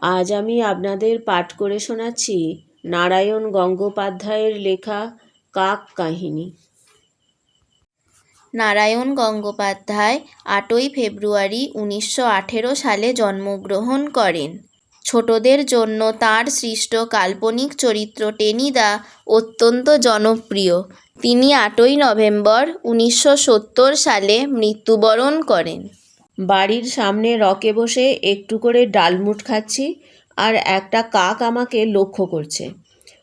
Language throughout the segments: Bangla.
আজ আমি আপনাদের পাঠ করে শোনাচ্ছি নারায়ণ গঙ্গোপাধ্যায়ের লেখা কাক কাহিনী। নারায়ণ গঙ্গোপাধ্যায় আটই ফেব্রুয়ারি উনিশশো আঠেরো সালে জন্মগ্রহণ করেন। ছোটদের জন্য তার সৃষ্ট কাল্পনিক চরিত্র টেনিদা অত্যন্ত জনপ্রিয়। তিনি আটই নভেম্বর উনিশশো সত্তর সালে মৃত্যুবরণ করেন। বাড়ির সামনে রকে বসে একটু করে ডালমুট খাচ্ছি আর একটা কাক আমাকে লক্ষ্য করছে।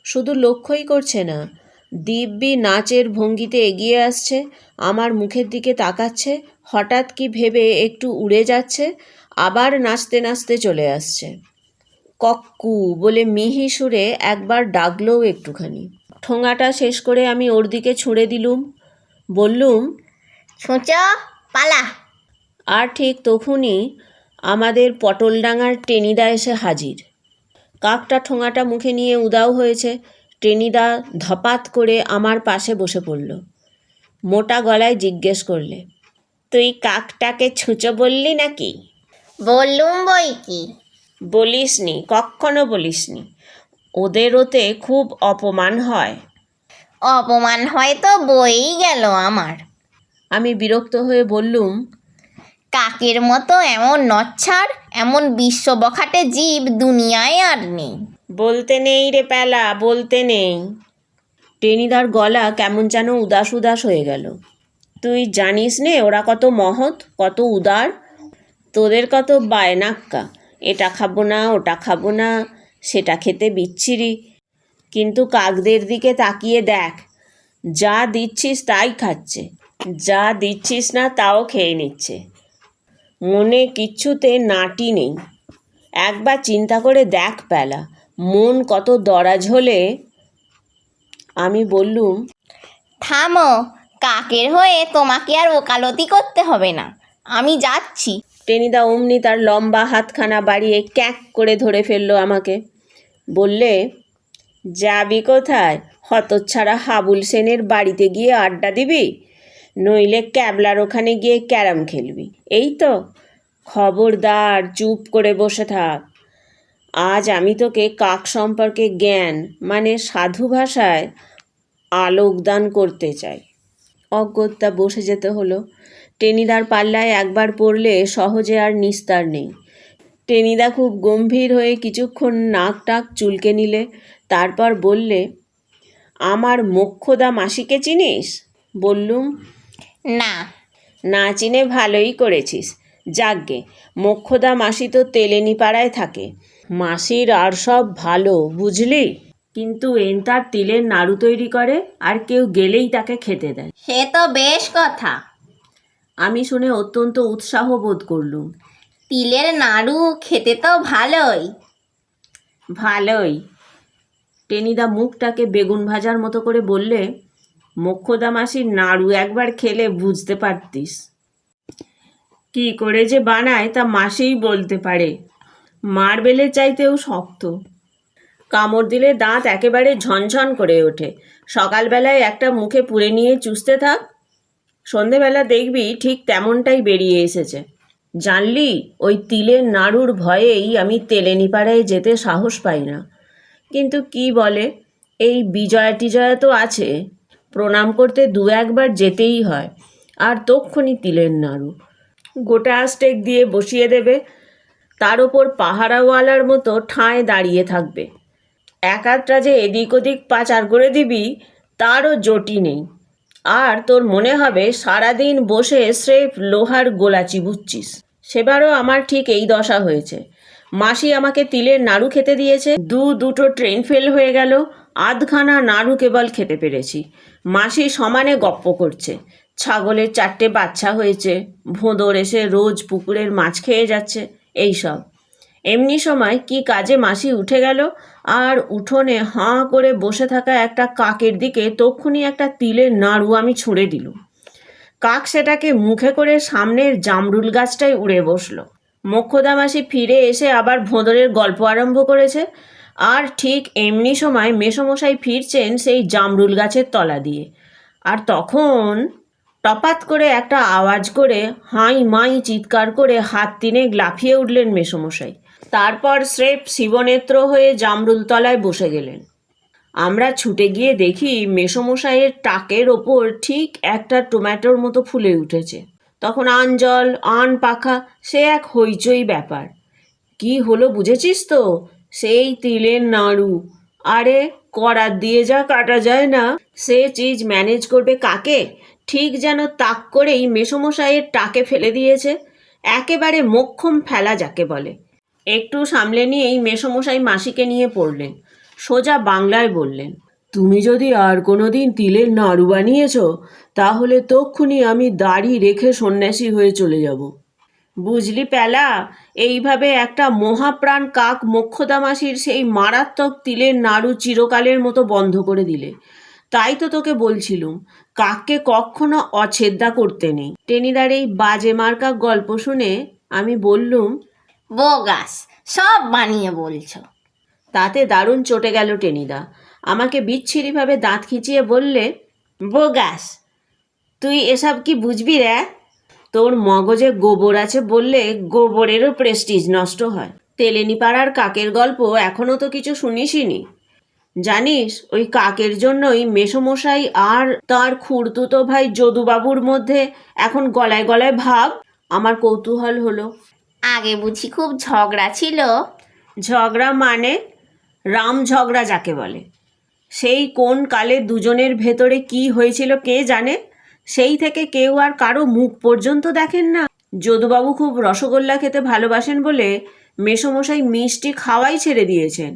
শুধু লক্ষ্যই করছে না, দিব্যি নাচের ভঙ্গিতে এগিয়ে আসছে, আমার মুখের দিকে তাকাচ্ছে, হঠাৎ কি ভেবে একটু উড়ে যাচ্ছে, আবার নাচতে নাচতে চলে আসছে। কক্কু বলে মিহি সুরে একবার ডাকলোও একটুখানি। ঠোঙাটা শেষ করে আমি ওর দিকে ছুঁড়ে দিলুম, বললুম ছুঁচ পালা। আর ঠিক তখনই আমাদের পটলডাঙার টেনিদা এসে হাজির। কাকটা ঠোঙাটা মুখে নিয়ে উদাও হয়েছে। টেনিদা ধপাত করে আমার পাশে বসে পড়ল। মোটা গলায় জিজ্ঞেস করলে তুই কাকটাকে ছুঁচো বললি নাকি? বললুম বই কি? বলিসনি কখনো বলিসনি। ওদের ওতে খুব অপমান হয়। অপমান হয় তো বই গেল আমার। আমি বিরক্ত হয়ে বললুম কাকের মতো এমন নচ্ছার, এমন বিশ্ব বখাটে জীব দুনিয়ায় আর নেই। বলতে নেই রে প্যালা বলতে নেই। টেনিদার গলা কেমন যেন উদাস উদাস হয়ে গেল। তুই জানিস নে, ওরা কত মহৎ, কত উদার। তোদের কত বায়নাক্কা, এটা খাব না, ওটা খাব না, সেটা খেতে বিচ্ছিরি। কিন্তু কাকদের দিকে তাকিয়ে দেখ, যা দিচ্ছিস তাই খাচ্ছে, যা দিচ্ছিস না তাও খেয়ে নিচ্ছে। মনে কিচ্ছুতে নাটি নেই। একবার চিন্তা করে দেখ পেলা মন কত দরাজ হলে? আমি বললুম থামো কাকের হয়ে তোমাকে আর ওকালতি করতে হবে না। আমি যাচ্ছি। টেনিদা অমনি তার লম্বা হাতখানা বাড়িয়ে ক্যাক করে ধরে ফেলল আমাকে। বললে যাবি কোথায়? হতচ্ছাড়া হাবুল সেনের বাড়িতে গিয়ে আড্ডা দিবি? নইলে ক্যাবলার ওখানে গিয়ে ক্যারাম খেলবি। এই তো? খবরদার, চুপ করে বসে থাক। আজ আমি তোকে কাক সম্পর্কে জ্ঞান মানে সাধু ভাষায় আলোকদান করতে চাই। অগত্যা বসে যেতে হলো। টেনিদার পাল্লায় একবার পড়লে সহজে আর নিস্তার নেই। টেনিদা খুব গম্ভীর হয়ে কিছুক্ষণ নাক টাক চুলকে নিলে, তারপর বললে, আমার মোক্ষদা মাসিকে চিনিস? বললুম না। না চিনে ভালোই করেছিস। যাকগে মোক্ষদা মাসি তো তেলেনি পাড়ায় থাকে। মাসির আর সব ভালো বুঝলি? কিন্তু এন তার তিলের নাড়ু তৈরি করে আর কেউ গেলেই তাকে খেতে দেয়। সে তো বেশ কথা। আমি শুনে অত্যন্ত উৎসাহ বোধ করলুম। তিলের নাড়ু খেতে তো ভালোই। ভালোই। টেনিদা মুখটাকে বেগুন ভাজার মতো করে বললে মোক্ষদা মাসির নাড়ু একবার খেলে বুঝতে পারতিস। কি করে যে বানায় তা মাসিই বলতে পারে। মার্বেলের চাইতেও শক্ত। কামড় দিলে দাঁত একেবারে ঝনঝন করে ওঠে। সকালবেলায় একটা মুখে পুড়ে নিয়ে চুষতে থাক। সন্ধেবেলা দেখবি ঠিক তেমনটাই বেরিয়ে এসেছে। জানলি, ওই তিলের নাড়ুর ভয়েই আমি তেলেনিপাড়ায় যেতে সাহস পাই না। কিন্তু কি বলে? এই বিজয়া টিজয়া তো আছে। প্রণাম করতে দু একবার যেতেই হয়। আর তক্ষণি তিলের নাড়ু। গোটা স্টেক দিয়ে বসিয়ে দেবে। তার ওপর পাহারাওয়ালার মতো ঠাঁয় দাঁড়িয়ে থাকবে। এক আধটা যে এদিক ওদিক পাচার করে দিবি, তারও জটি নেই। আর তোর মনে হবে সারাদিন বসে স্রেফ লোহার গোলা চিবুচ্ছিস সেবারও আমার ঠিক এই দশা হয়েছে। মাসি আমাকে তিলের নাড়ু খেতে দিয়েছে। দু দুটো ট্রেন ফেল হয়ে গেল। আধখানা নাড়ু কেবল খেতে পেরেছি। মাসি সমানে গপ্প করছে। ছাগলের চারটে বাচ্চা হয়েছে। ভোঁদর এসে রোজ পুকুরের মাছ খেয়ে যাচ্ছে। এই সব। এমনি সময় কি কাজে মাসি উঠে গেল? আর উঠোনে হাঁ করে বসে থাকা একটা কাকের দিকে তক্ষুনি একটা তিলের নাড়ু আমি ছুঁড়ে দিলুম। কাক সেটাকে মুখে করে সামনের জামরুল গাছটায় উড়ে বসল। মোক্ষদা মাসি ফিরে এসে আবার ভোঁদরের গল্প আরম্ভ করেছে। আর ঠিক এমনি সময় মেসমশাই ফিরছেন সেই জামরুল গাছের তলা দিয়ে। আর তখন টপাত করে একটা আওয়াজ করে হাই মাই চিৎকার করে হাত তিনেক লাফিয়ে উঠলেন মেসমশাই। তারপর স্রেফ শিবনেত্র হয়ে জামরুল তলায় বসে গেলেন। আমরা ছুটে গিয়ে দেখি মেসমশাইয়ের টাকের ওপর ঠিক একটা টমেটোর মতো ফুলে উঠেছে। তখন আন জল, আন পাখা, সে এক হইচই ব্যাপার। কি হলো বুঝেছিস তো? সেই তিলের নাড়ু। আরে করার দিয়ে যা কাটা যায় না। সে চিজ ম্যানেজ করবে কাকে? ঠিক যেন তাক করেই মেসমশাইয়ের টাকে ফেলে দিয়েছে। একেবারে মোক্ষম ফেলা যাকে বলে। একটু সামলে নিয়েই মেসমশাই মাসিকে নিয়ে পড়লেন। সোজা বাংলায় বললেন, তুমি যদি আর কোনো দিন তিলের নাড়ু বানিয়েছ, তাহলে তক্ষুনি আমি দাড়ি রেখে সন্ন্যাসী হয়ে চলে যাব। বুঝলি প্যালা এইভাবে একটা মহাপ্রাণ কাক মোক্ষদামাসির সেই মারাত্মক তিলের নাড়ু চিরকালের মতো বন্ধ করে দিলে। তাই তো তোকে বলছিলুম কাককে কখনো অছেদ্যা করতে নেই। টেনিদার এই বাজে মার্কা গল্প শুনে আমি বললুম বোগাস সব বানিয়ে বলছো। তাতে দারুণ চটে গেল টেনিদা। আমাকে বিচ্ছিরিভাবে দাঁত খিচিয়ে বললে বোগাস তুই এসব কি বুঝবি রে? তোর মগজে গোবর আছে বললে গোবরেরও প্রেস্টিজ নষ্ট হয়। তেলেনি পাড়ার কাকের গল্প এখনও তো কিছু শুনিসনি জানিস ওই কাকের জন্যই মেসমশাই আর তার খুড়তুতো ভাই যদুবাবুর মধ্যে এখন গলায় গলায় ভাব। আমার কৌতূহল হলো। আগে বুঝি খুব ঝগড়া ছিল? ঝগড়া মানে? রাম ঝগড়া যাকে বলে। সেই কোন কালে দুজনের ভেতরে কি হয়েছিল কে জানে? সেই থেকে কেউ আর কারও মুখ পর্যন্ত দেখেন না। যদুবাবু খুব রসগোল্লা খেতে ভালোবাসেন বলে মেসমশাই মিষ্টি খাওয়াই ছেড়ে দিয়েছেন।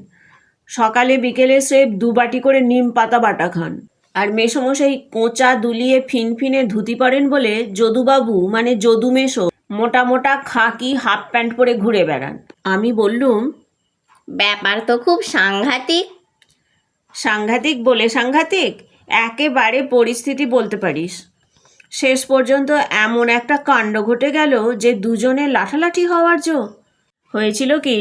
সকালে বিকেলে স্রেফ দু বাটি করে নিম পাতা বাটা খান। আর মেসমশাই কোঁচা দুলিয়ে ফিনফিনে ধুতি পরেন বলে যদুবাবু মানে যদু মেশো মোটা মোটা খাকি হাফ প্যান্ট পরে ঘুরে বেড়ান। আমি বললুম ব্যাপার তো খুব সাংঘাতিক। সাংঘাতিক বলে সাংঘাতিক? একেবারে পরিস্থিতি বলতে পারিস। শেষ পর্যন্ত এমন একটা কাণ্ড ঘটে গেল যে দুজনে লাঠালাঠি হওয়ার জো। হয়েছিল কি,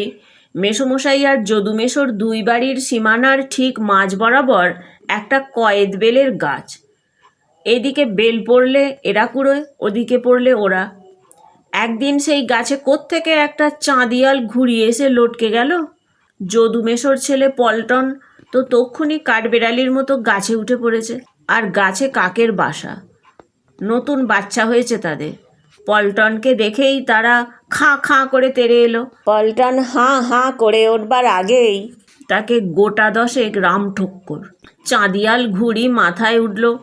মেসমশাই আর যদুমেশোর দুই বাড়ির সীমানার ঠিক মাঝ বরাবর একটা কয়েদ বেলের গাছ। এদিকে বেল পড়লে এরা কুড়োয়, ওদিকে পড়লে ওরা। একদিন সেই গাছে কোত্থেকে একটা চাঁদিয়াল ঘুরিয়ে এসে লটকে গেল। যদুমেশোর ছেলে পল্টন তো তক্ষুনি কাঠবেড়ালির মতো গাছে উঠে পড়েছে, আর গাছে কাকের বাসা। নতুন বাচ্চা হয়েছে তাদের। পল্টনকে দেখেই তারা খাঁ খাঁ করে তেড়ে এলো। পল্টন হাঁ হাঁ করে উঠবার আগেই তাকে গোটা দশেক রাম ঠক্কর। চাঁদিয়াল ঘুড়ি মাথায় উঠল।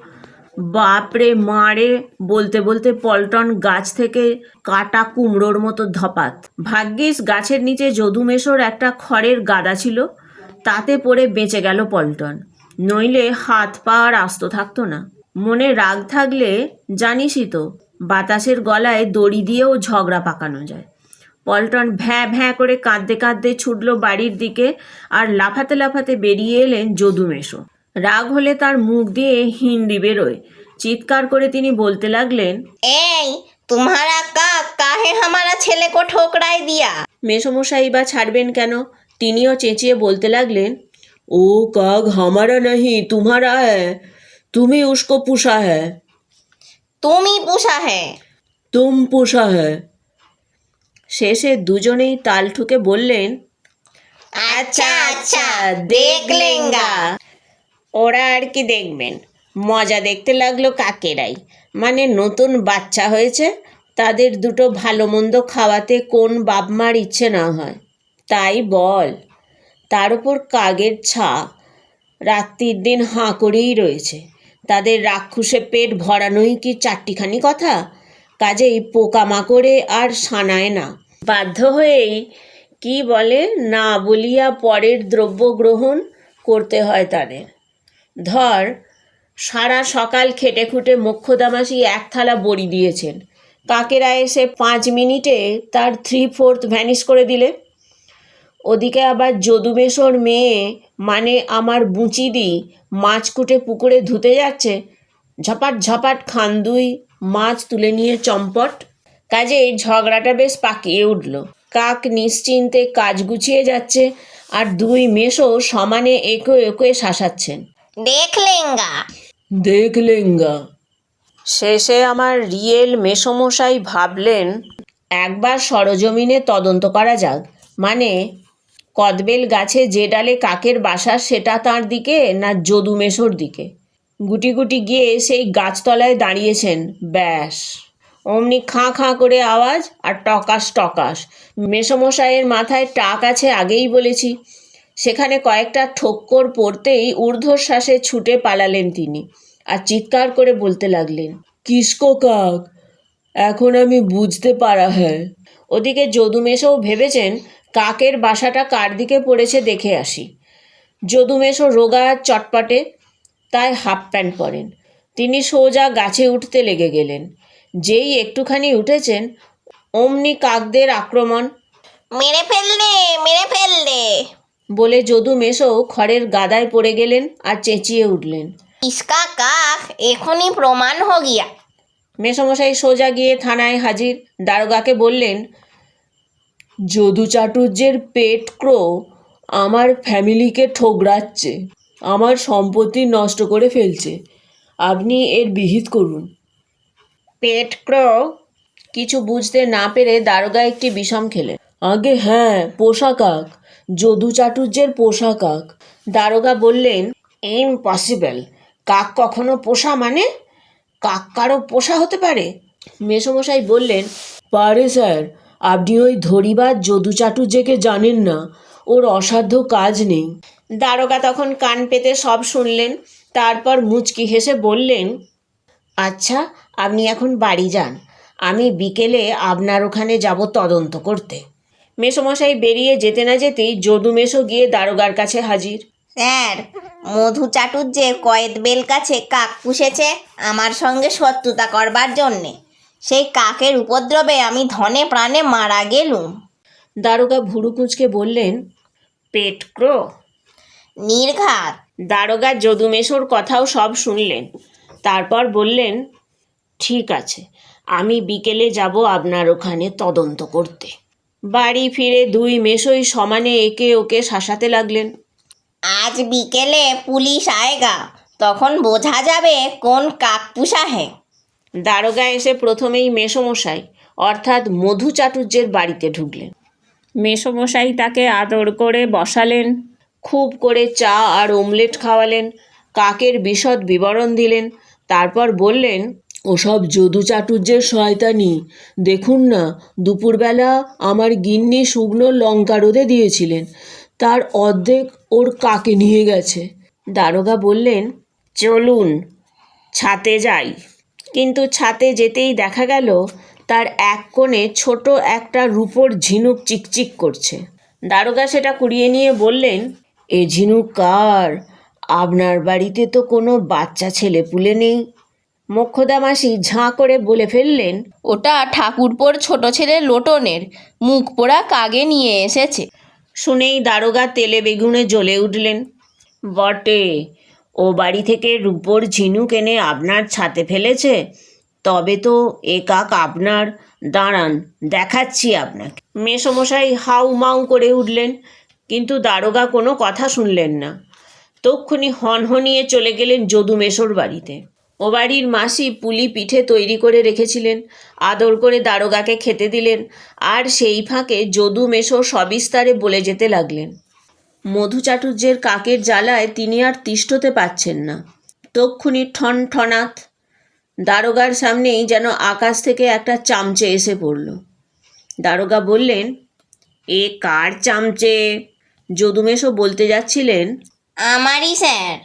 বাপরে মারে বলতে বলতে পল্টন গাছ থেকে কাটা কুমড়োর মতো ধপাত। ভাগ্যিস গাছের নিচে যদুমেশর একটা খড়ের গাদা ছিল। তাতে পড়ে বেঁচে গেল পল্টন। নইলে হাত পা আর আস্ত থাকতো না। মনে রাগ থাকলে জানিসই তো বাতাসের গলায় দড়ি দিয়েও ঝগড়া পাকানো যায়। পল্টন ভ্যাঁ ভ্যাঁ করে কাঁদতে কাঁদতে ছুটল বাড়ির দিকে আর লাফাতে লাফাতে বেরিয়ে এলেন যদু মেশো। রাগ হলে তার মুখ দিয়ে হিন্দি বেরোয়। চিৎকার করে তিনি বলতে লাগলেন এই তোমারা কাক কাহে হামারা ছেলেকো ঠোকরাই দিয়া? মেশোমশাই বা ছাড়বেন কেন? তিনিও চেঁচিয়ে বলতে লাগলেন ও কাক হামারা নাহি তোমারা হ্যায় তুমি উসকো পুষা হ্যাঁ তুমি পুষা হ্যাঁ তুম পোষা হ্যাঁ শেষে দুজনেই তাল ঠুকে বললেন আচ্ছা আচ্ছা দেখ লেঙ্গা। ওরা আর কি দেখবেন? মজা দেখতে লাগল কাকেরাই। মানে নতুন বাচ্চা হয়েছে তাদের দুটো ভালো মন্দ খাওয়াতে কোন বাপ মার ইচ্ছে না হয়। তাই বল তার উপর কাগের ছা রাত্রির দিন হাঁ করেই রয়েছে। তাদের রাক্ষসে পেট ভরানোই কি চারটিখানি কথা? কাজেই পোকামাকড়ে আর সানায় না। বাধ্য হয়েই, কি বলে, না বলিয়া পরের দ্রব্য গ্রহণ করতে হয় তাদের। ধর, সারা সকাল খেটে খুঁটে মোক্ষদামাসি এক থালা বড়ি দিয়েছেন। কাকেরা এসে পাঁচ মিনিটে তার থ্রি ফোর্থ ভ্যানিশ করে দিলে? ওদিকে আবার যদুমেশোর মেয়ে মানে আমার বুঁচি বুঁচিদি মাছ কুটে পুকুরে ধুতে যাচ্ছে। ঝপাট ঝপাট খান্দুই মাছ তুলে নিয়ে চম্পট। কাজেই ঝগড়াটা বেশ পাকিয়ে উঠল। কাক নিশ্চিন্তে কাজ গুছিয়ে যাচ্ছে আর দুই মেশো সমানে এঁকো এঁকোয়ে শাসাচ্ছেন। দেখ লেঙ্গা। দেখলেঙ্গা শেষে আমার রিয়েল মেসমশাই ভাবলেন একবার সরজমিনে তদন্ত করা যাক। মানে কদবেল গাছে যে ডালে কাকের বাসা, সেটা তার দিকে না যদু মেশোর দিকে? গুটি গুটি গিয়ে সেই গাছতলায় দাঁড়িয়েছেন, ব্যাস। অমনি খাঁ খাঁ করে আওয়াজ আর টকাস টকাস মেসমশাইয়ের মাথায় টাক আছে আগেই বলেছি। সেখানে কয়েকটা ঠোক্কর পড়তেই ঊর্ধ্বশ্বাসে ছুটে পালালেন তিনি আর চিৎকার করে বলতে লাগলেন, কিসকো কাক, এখন আমি বুঝতে পারা হ্যাঁ ওদিকে যদুমেশও ভেবেছেন কাকের বাসাটা কার দিকে পড়েছে দেখে আসি। যদুমেশও রোগা চটপাটে তাই হাফ প্যান্ট পরেন। তিনি সোজা গাছে উঠতে লেগে গেলেন। যেই একটুখানি উঠেছেন অমনি কাকদের আক্রমণ মেরে ফেললে মেরে ফেললে বলে যদু মেশো খড়ের গাদায় পড়ে গেলেন আর চেঁচিয়ে উঠলেন। ইস্কা কাক এখনই প্রমাণ হগিয়া। মেসমশাই সোজা গিয়ে থানায় হাজির। দারোগাকে বললেন যদু চাটুর্যের পেট ক্রো আমার ফ্যামিলিকে ঠোকরাচ্ছে আমার সম্পত্তি নষ্ট করে ফেলছে আপনি এর বিহিত করুন। পেট ক্রো? কিছু বুঝতে না পেরে দারোগা একটি বিষম খেলেন। আগে হ্যাঁ পোষা কাক যদু চাটুর্যের পোষা কাক দারোগা বললেন ইম্পসিবল কাক কখনো পোষা মানে? কাক কারও পোষা হতে পারে? মেসমশাই বললেন পারে স্যার আপনি ওই ধরিবার যদু চাটুর্যকে জানেন না ওর অসাধ্য কাজ নেই। দারোগা তখন কান পেতে সব শুনলেন তারপর মুচকি হেসে বললেন আচ্ছা আপনি এখন বাড়ি যান আমি বিকেলে আপনার ওখানে যাব তদন্ত করতে। মেসমশাই বেরিয়ে যেতে না যেতেই যদু মেশো গিয়ে দারোগার কাছে হাজির। স্যার মধু চাটুর যে কয়েদ বেল কাছে কাক পুষেছে আমার সঙ্গে শত্রুতা করবার জন্যে। সেই কাকের উপদ্রবে আমি ধনে প্রাণে মারা গেলুম। দারোগা ভুরু কুঁচকে বললেন পেট ক্রো। নির্ঘাত। দারোগা যদুমেশোর কথাও সব শুনলেন। তারপর বললেন ঠিক আছে আমি বিকেলে যাব আপনার ওখানে তদন্ত করতে। বাড়ি ফিরে দুই মেশোই সমানে একে ওকে শাসাতে লাগলেন। আজ বিকেলে পুলিশ আয়েগা তখন বোঝা যাবে কোন কাক পুষা হ্যাঁ দারোগা এসে প্রথমেই মেসমশাই অর্থাৎ মধু চাটুর্যের বাড়িতে ঢুকলেন। মেসমশাই তাকে আদর করে বসালেন। খুব করে চা আর ওমলেট খাওয়ালেন কাকের বিশদ বিবরণ দিলেন তারপর বললেন ওসব যদু চাটুর্যের শয়তানি দেখুন না দুপুরবেলা আমার গিন্নি শুকনো লঙ্কা রোদে দিয়েছিলেন তার অর্ধেক ওর কাকে নিয়ে গেছে? দারোগা বললেন চলুন ছাতে যাই। কিন্তু ছাতে যেতেই দেখা গেল, তার এক কোণে ছোট একটা রূপোর ঝিনুক চিকচিক করছে। দারোগা সেটা কুড়িয়ে নিয়ে বললেন, এ ঝিনুক কার? আপনার বাড়িতে তো কোনো বাচ্চা ছেলে পুলে নেই। মোক্ষদা মাসি ঝাঁ করে বলে ফেললেন, ওটা ঠাকুরপোর ছোট ছেলে লোটনের, মুখ পোড়া কাগে নিয়ে এসেছে। শুনেই দারোগা তেলে বেগুনে জ্বলে উঠলেন, বটে ও বাড়ি থেকে রূপোর ঝিনুক এনে আপনার ছাতে ফেলেছে? তবে তো এ কাক আপনার। দাঁড়ান, দেখাচ্ছি আপনাকে। মেসমশাই হাউ মাউ করে উঠলেন, কিন্তু দারোগা কোনো কথা শুনলেন না। তক্ষুনি হনহনিয়ে চলে গেলেন যদু মেশোর বাড়িতে। ও বাড়ির মাসি পুলি পিঠে তৈরি করে রেখেছিলেন, আদর করে দারোগাকে খেতে দিলেন, আর সেই ফাঁকে যদু মেশো সবিস্তারে বলে যেতে লাগলেন। মধু চাটুর্যের কাকের জ্বালায় তিনি আর তিষ্ঠতে পাচ্ছেন না। তক্ষুনি ঠন ঠনাথ দারোগার সামনেই যেন আকাশ থেকে একটা চামচে এসে পড়ল। দারোগা বললেন এ কার চামচে? যদুমেশও বলতে যাচ্ছিলেন? আমারই স্যার।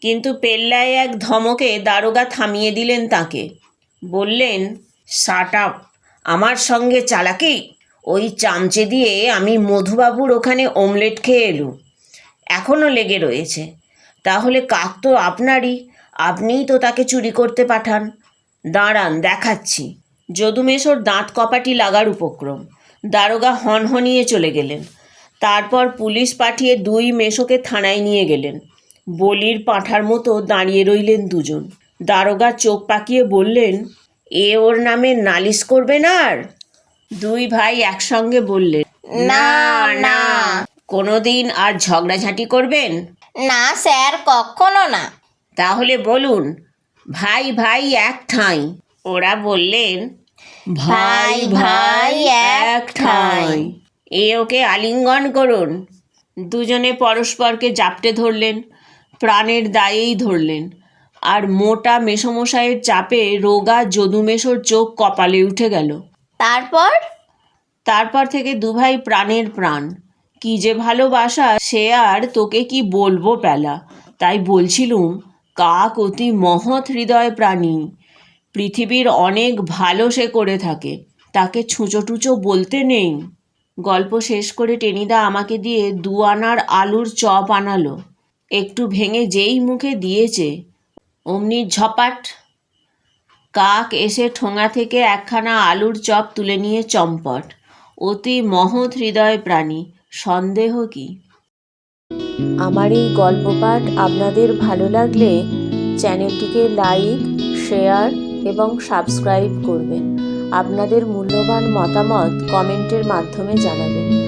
কিন্তু পেল্লায় এক ধমকে দারোগা থামিয়ে দিলেন তাকে। বললেন শাট আপ আমার সঙ্গে চালাকি? ওই চামচে দিয়ে আমি মধুবাবুর ওখানে ওমলেট খেয়ে এলুম। এখনও লেগে রয়েছে। তাহলে কাক তো আপনারই। আপনিই তো তাকে চুরি করতে পাঠান। দাঁড়ান, দেখাচ্ছি। যদুমেশোর দাঁত কপাটি লাগার উপক্রম। দারোগা হনহনিয়ে চলে গেলেন। তারপর পুলিশ পাঠিয়ে দুই মেশোকে থানায় নিয়ে গেলেন। বলির পাঁঠার মতো দাঁড়িয়ে রইলেন দুজন। দারোগা চোখ পাকিয়ে বললেন, এ ওর নামে নালিশ করবেন আর? দুই ভাই একসঙ্গে বললেন না, না। কোনোদিন আর ঝগড়াঝাঁটি করবেন? না স্যার কখনো না। তাহলে বলুন ভাই ভাই এক ঠাঁই। ওরা বললেন ভাই, ভাই, এক ঠাঁই। এ ওকে আলিঙ্গন করুন। দুজনে পরস্পরকে জাপটে ধরলেন প্রাণের দায়েই ধরলেন আর মোটা মেসমশাইয়ের চাপে রোগা যদুমেশোর চোখ কপালে উঠে গেল। তারপর? তারপর থেকে দুভাই প্রাণের প্রাণ। কি যে ভালোবাসা সে আর তোকে কি বলব পেলা? তাই বলছিলুম, কাক অতি মহৎ হৃদয় প্রাণী। পৃথিবীর অনেক ভালো সে করে থাকে। তাকে ছুঁচো টুচো বলতে নেই। গল্প শেষ করে টেনিদা আমাকে দিয়ে দু আনার আলুর চপ আনালো। একটু ভেঙে যেই মুখে দিয়েছে, অমনি ঝপাট কাক এসে ঠোঙা থেকে একখানা আলুর চপ তুলে নিয়ে চম্পট। অতি মহৎ হৃদয় প্রাণী, সন্দেহ কি? আমার এই গল্প পাঠ আপনাদের ভালো লাগলে চ্যানেলটিকে লাইক, শেয়ার এবং সাবস্ক্রাইব করবেন। আপনাদের মূল্যবান মতামত কমেন্টের মাধ্যমে জানাবেন।